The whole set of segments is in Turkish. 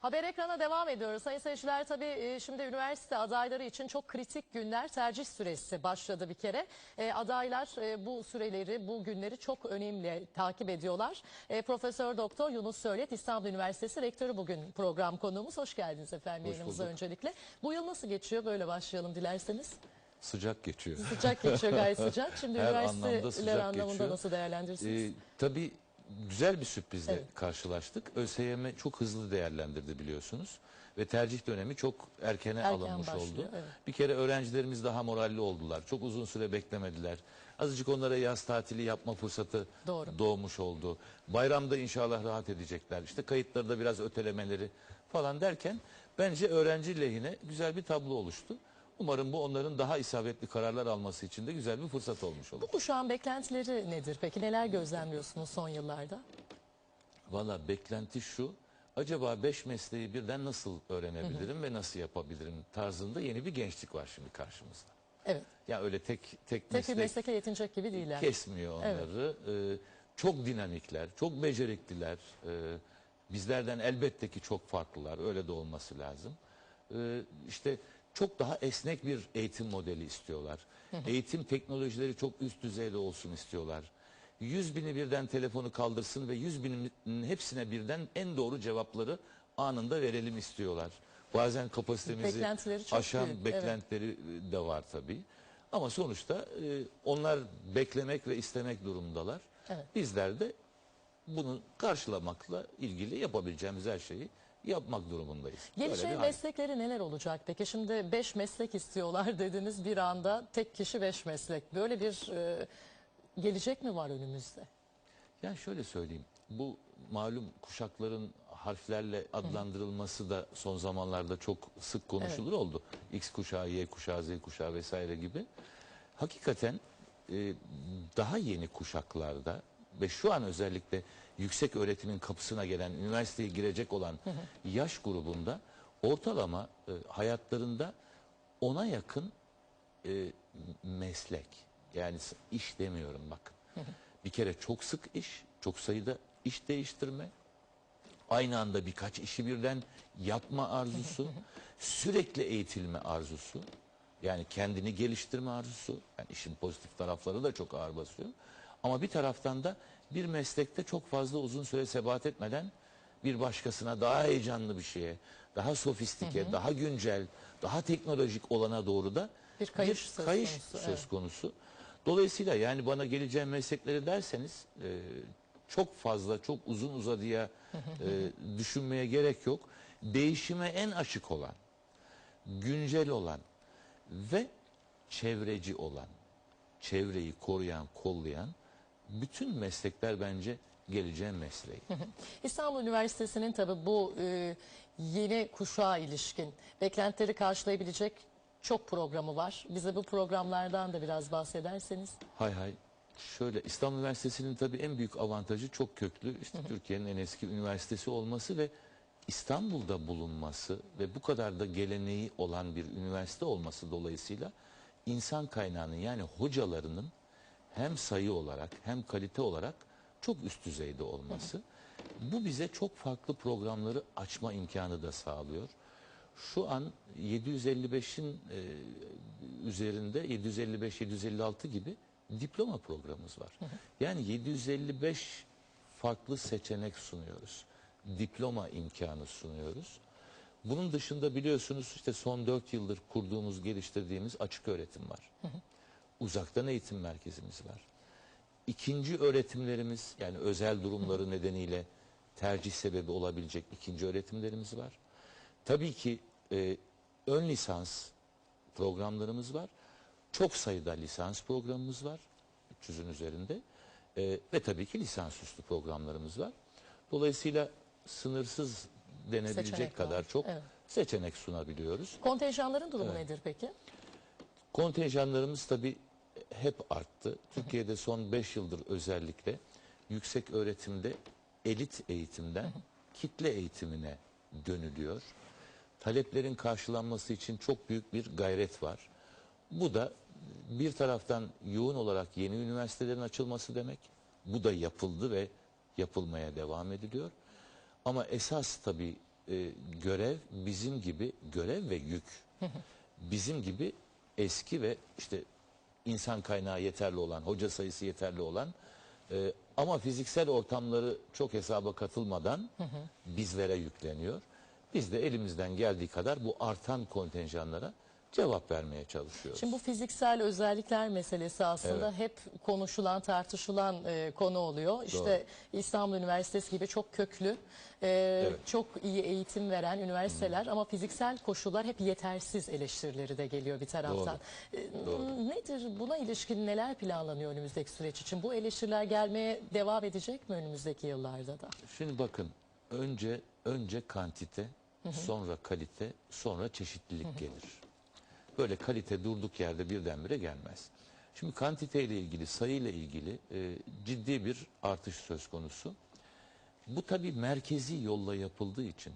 Haber ekrana devam ediyoruz. Sayın seyirciler tabii e, şimdi üniversite adayları için çok kritik günler tercih süresi başladı bir kere. E, adaylar e, bu süreleri, bu günleri çok önemli takip ediyorlar. E, Profesör Doktor Yunus Söylet İstanbul Üniversitesi Rektörü bugün program konuğumuz. Hoş geldiniz efendim Hoş yayınımıza bulduk. öncelikle. Bu yıl nasıl geçiyor? Böyle başlayalım dilerseniz. Sıcak geçiyor. Sıcak geçiyor gayet sıcak. Şimdi Her anlamda üniversiteler sıcak anlamında geçiyor. nasıl değerlendirirsiniz? Ee, tabii güzel bir sürprizle Evet. karşılaştık. ÖSYM çok hızlı değerlendirdi biliyorsunuz. Ve tercih dönemi çok erkene Erken alınmış başlıyor, oldu. evet. Bir kere öğrencilerimiz daha moralli oldular. Çok uzun süre beklemediler. Azıcık onlara yaz tatili yapma fırsatı Doğru. doğmuş oldu. Bayramda inşallah rahat edecekler. İşte kayıtları da biraz ötelemeleri falan derken bence öğrenci lehine güzel bir tablo oluştu. Umarım bu onların daha isabetli kararlar alması için de güzel bir fırsat olmuş olur. Bu kuşağın beklentileri nedir peki? Neler gözlemliyorsunuz son yıllarda? Valla beklenti şu. Acaba beş mesleği birden nasıl öğrenebilirim ve nasıl yapabilirim tarzında yeni bir gençlik var şimdi karşımızda. Evet. Ya öyle tek tek, Tek bir meslek meslekle yetinecek gibi değiller. kesmiyor onları. Ee, çok dinamikler, çok becerikliler. Ee, bizlerden elbette ki çok farklılar. Öyle de olması lazım. Ee, işte çok daha esnek bir eğitim modeli istiyorlar. Eğitim teknolojileri çok üst düzeyde olsun istiyorlar. Yüz bini birden telefonu kaldırsın ve yüz binin hepsine birden en doğru cevapları anında verelim istiyorlar. Bazen kapasitemizi aşan büyük, beklentileri de var tabii. Ama sonuçta e, onlar beklemek ve istemek durumdalar. Evet. Bizler de bunu karşılamakla ilgili yapabileceğimiz her şeyi yapmak durumundayız. Böyle bir Geleceğin hal. meslekleri neler olacak peki? Şimdi beş meslek istiyorlar dediniz bir anda tek kişi beş meslek. Böyle bir e, gelecek mi var önümüzde? Yani şöyle söyleyeyim. Bu malum kuşakların harflerle adlandırılması da son zamanlarda çok sık konuşulur oldu. X kuşağı, Y kuşağı, Z kuşağı vesaire gibi. Hakikaten e, daha yeni kuşaklarda ve şu an özellikle yüksek öğretimin kapısına gelen, üniversiteye girecek olan yaş grubunda ortalama e, hayatlarında ona yakın e, meslek. Yani iş demiyorum bakın. Bir kere çok sık iş, çok sayıda iş değiştirme, aynı anda birkaç işi birden yapma arzusu, sürekli eğitilme arzusu, yani kendini geliştirme arzusu, yani işin pozitif tarafları da çok ağır basıyor. Ama bir taraftan da bir meslekte çok fazla uzun süre sebat etmeden bir başkasına daha heyecanlı bir şeye, daha sofistike, daha güncel, daha teknolojik olana doğru da Bir kayış söz kayış konusu, söz evet. konusu. Dolayısıyla yani bana geleceğim meslekleri derseniz e, çok fazla, çok uzun uzadıya e, düşünmeye gerek yok. Değişime en açık olan, güncel olan ve çevreci olan, çevreyi koruyan, kollayan bütün meslekler bence geleceğin mesleği. İstanbul Üniversitesi'nin tabii bu e, yeni kuşağa ilişkin beklentileri karşılayabilecek çok programı var. Bize bu programlardan da biraz bahsederseniz. Hay hay. Şöyle İstanbul Üniversitesi'nin tabii en büyük avantajı çok köklü. İşte Türkiye'nin en eski üniversitesi olması ve İstanbul'da bulunması ve bu kadar da geleneği olan bir üniversite olması dolayısıyla insan kaynağının yani hocalarının hem sayı olarak hem kalite olarak çok üst düzeyde olması bu bize çok farklı programları açma imkanı da sağlıyor. Şu an 755'in e, üzerinde 755-756 gibi diploma programımız var. Yani 755 farklı seçenek sunuyoruz. Diploma imkanı sunuyoruz. Bunun dışında biliyorsunuz işte son 4 yıldır kurduğumuz, geliştirdiğimiz açık öğretim var. Uzaktan eğitim merkezimiz var. İkinci öğretimlerimiz yani özel durumları nedeniyle tercih sebebi olabilecek ikinci öğretimlerimiz var. Tabii ki e, ön lisans programlarımız var. Çok sayıda lisans programımız var. 300'ün üzerinde. E, ve tabii ki lisansüstü programlarımız var. Dolayısıyla sınırsız denebilecek Seçenek kadar var, çok evet. seçenek sunabiliyoruz. Kontenjanların durumu nedir peki? Kontenjanlarımız tabii hep arttı. Türkiye'de son 5 yıldır özellikle yüksek öğretimde elit eğitimden kitle eğitimine dönülüyor. Taleplerin karşılanması için çok büyük bir gayret var. Bu da bir taraftan yoğun olarak yeni üniversitelerin açılması demek. Bu da yapıldı ve yapılmaya devam ediliyor. Ama esas tabii e, görev bizim gibi görev ve yük bizim gibi eski ve işte insan kaynağı yeterli olan, hoca sayısı yeterli olan e, ama fiziksel ortamları çok hesaba katılmadan bizlere yükleniyor. Biz de elimizden geldiği kadar bu artan kontenjanlara cevap vermeye çalışıyoruz. Şimdi bu fiziksel özellikler meselesi aslında hep konuşulan, tartışılan e, konu oluyor. İşte İstanbul Üniversitesi gibi çok köklü, e, çok iyi eğitim veren üniversiteler ama fiziksel koşullar hep yetersiz eleştirileri de geliyor bir taraftan. E, Nedir buna ilişkin neler planlanıyor önümüzdeki süreç için? Bu eleştiriler gelmeye devam edecek mi önümüzdeki yıllarda da? Şimdi bakın önce önce kantite, sonra kalite, sonra çeşitlilik gelir. Böyle kalite durduk yerde birdenbire gelmez. Şimdi kantite ile ilgili, sayı ile ilgili e, ciddi bir artış söz konusu. Bu tabii merkezi yolla yapıldığı için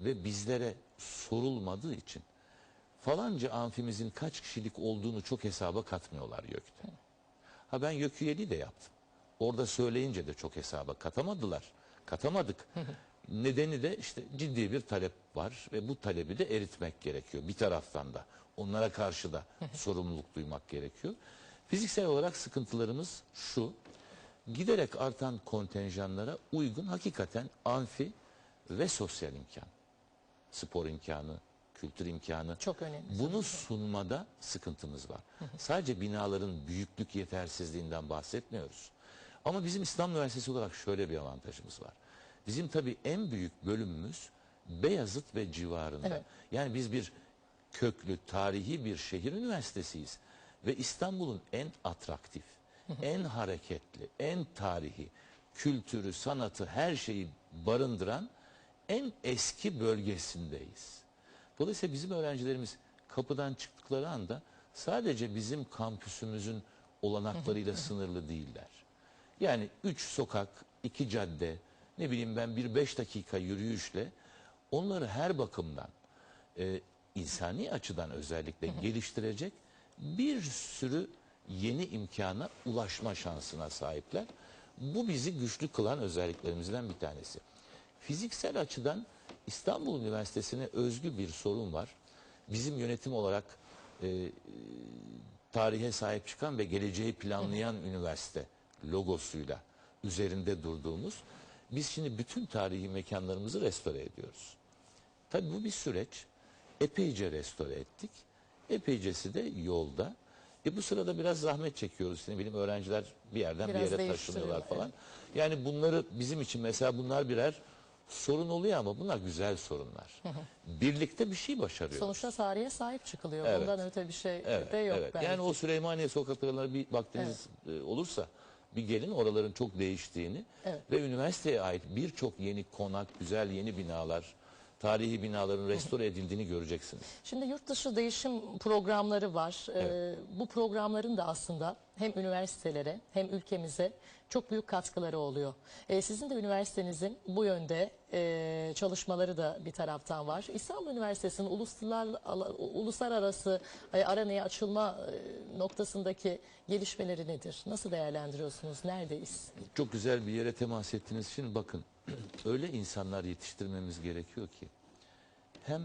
ve bizlere sorulmadığı için falanca amfimizin kaç kişilik olduğunu çok hesaba katmıyorlar YÖK'te. Ha ben YÖK üyeliği de yaptım. Orada söyleyince de çok hesaba katamadılar. Katamadık. Nedeni de işte ciddi bir talep var ve bu talebi de eritmek gerekiyor bir taraftan da. Onlara karşı da sorumluluk duymak gerekiyor. Fiziksel olarak sıkıntılarımız şu. Giderek artan kontenjanlara uygun hakikaten amfi ve sosyal imkan. Spor imkanı, kültür imkanı. Çok önemli. Bunu sunmada sıkıntımız var. Sadece binaların büyüklük yetersizliğinden bahsetmiyoruz. Ama bizim İstanbul Üniversitesi olarak şöyle bir avantajımız var. Bizim tabii en büyük bölümümüz Beyazıt ve civarında. Evet. Yani biz bir köklü, tarihi bir şehir üniversitesiyiz. Ve İstanbul'un en atraktif, en hareketli, en tarihi, kültürü, sanatı, her şeyi barındıran en eski bölgesindeyiz. Dolayısıyla bizim öğrencilerimiz kapıdan çıktıkları anda sadece bizim kampüsümüzün olanaklarıyla sınırlı değiller. Yani üç sokak, iki cadde, ne bileyim ben bir beş dakika yürüyüşle onları her bakımdan e, insani açıdan özellikle geliştirecek bir sürü yeni imkana ulaşma şansına sahipler. Bu bizi güçlü kılan özelliklerimizden bir tanesi. Fiziksel açıdan İstanbul Üniversitesi'ne özgü bir sorun var. Bizim yönetim olarak e, tarihe sahip çıkan ve geleceği planlayan üniversite logosuyla üzerinde durduğumuz biz şimdi bütün tarihi mekanlarımızı restore ediyoruz. Tabii bu bir süreç. Epeyce restore ettik. Epeycesi de yolda. E bu sırada biraz zahmet çekiyoruz. Ne bileyim öğrenciler bir yerden Biraz bir yere taşınıyorlar falan. Yani bunları bizim için mesela bunlar birer sorun oluyor ama bunlar güzel sorunlar. Birlikte bir şey başarıyoruz. Sonuçta tarihe sahip çıkılıyor. Evet. Bundan öte bir şey Evet, de yok evet. belki. Yani o Süleymaniye sokaklarına bir vaktiniz e, olursa bir gelin oraların çok değiştiğini Evet. ve üniversiteye ait birçok yeni konak, güzel yeni binalar, tarihi binaların restore edildiğini göreceksiniz. Şimdi yurt dışı değişim programları var. Ee, bu programların da aslında hem üniversitelere hem ülkemize çok büyük katkıları oluyor. Ee, sizin de üniversitenizin bu yönde e, çalışmaları da bir taraftan var. İstanbul Üniversitesi'nin uluslar, uluslararası e, aranaya açılma e, noktasındaki gelişmeleri nedir? Nasıl değerlendiriyorsunuz? Neredeyiz? Çok güzel bir yere temas ettiniz. Şimdi bakın öyle insanlar yetiştirmemiz gerekiyor ki hem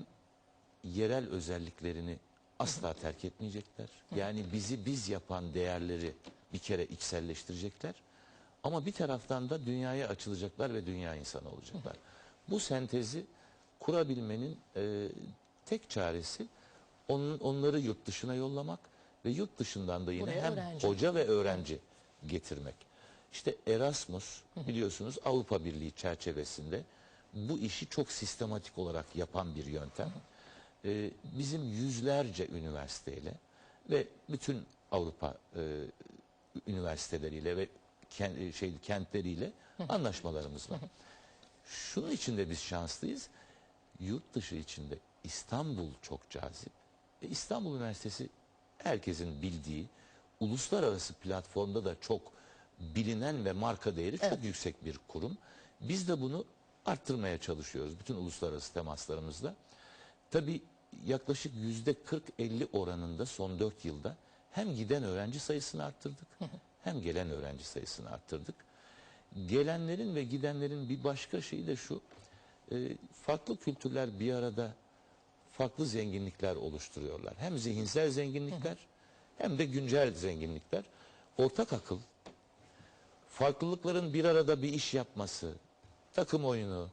yerel özelliklerini asla terk etmeyecekler. Yani bizi biz yapan değerleri bir kere içselleştirecekler. Ama bir taraftan da dünyaya açılacaklar ve dünya insanı olacaklar. Bu sentezi kurabilmenin e, tek çaresi onun, onları yurt dışına yollamak ve yurt dışından da yine Buraya hem öğrenci. hoca ve öğrenci getirmek. İşte Erasmus biliyorsunuz Avrupa Birliği çerçevesinde bu işi çok sistematik olarak yapan bir yöntem. Ee, bizim yüzlerce üniversiteyle ve bütün Avrupa e, üniversiteleriyle ve kent, şey kentleriyle anlaşmalarımız var. Şunun içinde biz şanslıyız. Yurt dışı içinde İstanbul çok cazip. E, İstanbul Üniversitesi herkesin bildiği uluslararası platformda da çok bilinen ve marka değeri çok yüksek bir kurum. Biz de bunu arttırmaya çalışıyoruz bütün uluslararası temaslarımızda. Tabii yaklaşık yüzde 40-50 oranında son 4 yılda hem giden öğrenci sayısını arttırdık hem gelen öğrenci sayısını arttırdık. Gelenlerin ve gidenlerin bir başka şeyi de şu. e, farklı kültürler bir arada farklı zenginlikler oluşturuyorlar. Hem zihinsel zenginlikler hem de güncel zenginlikler. Ortak akıl, farklılıkların bir arada bir iş yapması, takım oyunu,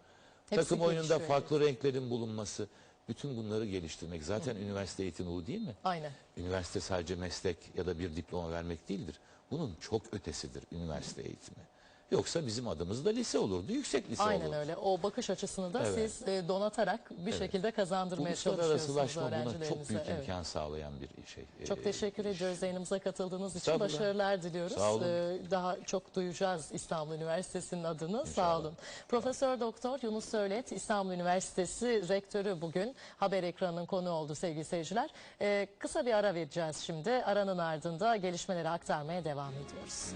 Hepsi takım oyununda farklı renklerin bulunması, bütün bunları geliştirmek. Zaten üniversite eğitimi bu değil mi? Aynen. Üniversite sadece meslek ya da bir diploma vermek değildir. Bunun çok ötesidir üniversite eğitimi. Yoksa bizim adımız da lise olurdu, yüksek lise Aynen olurdu. öyle. O bakış açısını da Evet. siz e, donatarak bir şekilde kazandırmaya çalışıyorsunuz Uluslararasılaşma buna öğrencilerinize. çok büyük Evet. imkan sağlayan bir şey. Çok Ee, teşekkür ediyoruz yayınımıza katıldığınız için. Estağfurullah. Başarılar diliyoruz. Sağ olun. Ee, Daha çok duyacağız İstanbul Üniversitesi'nin adını. Sağ olun. Profesör Doktor Yunus Söylet İstanbul Üniversitesi rektörü bugün haber ekranının konu oldu sevgili seyirciler. Ee, kısa bir ara vereceğiz şimdi. Aranın ardında gelişmeleri aktarmaya devam ediyoruz.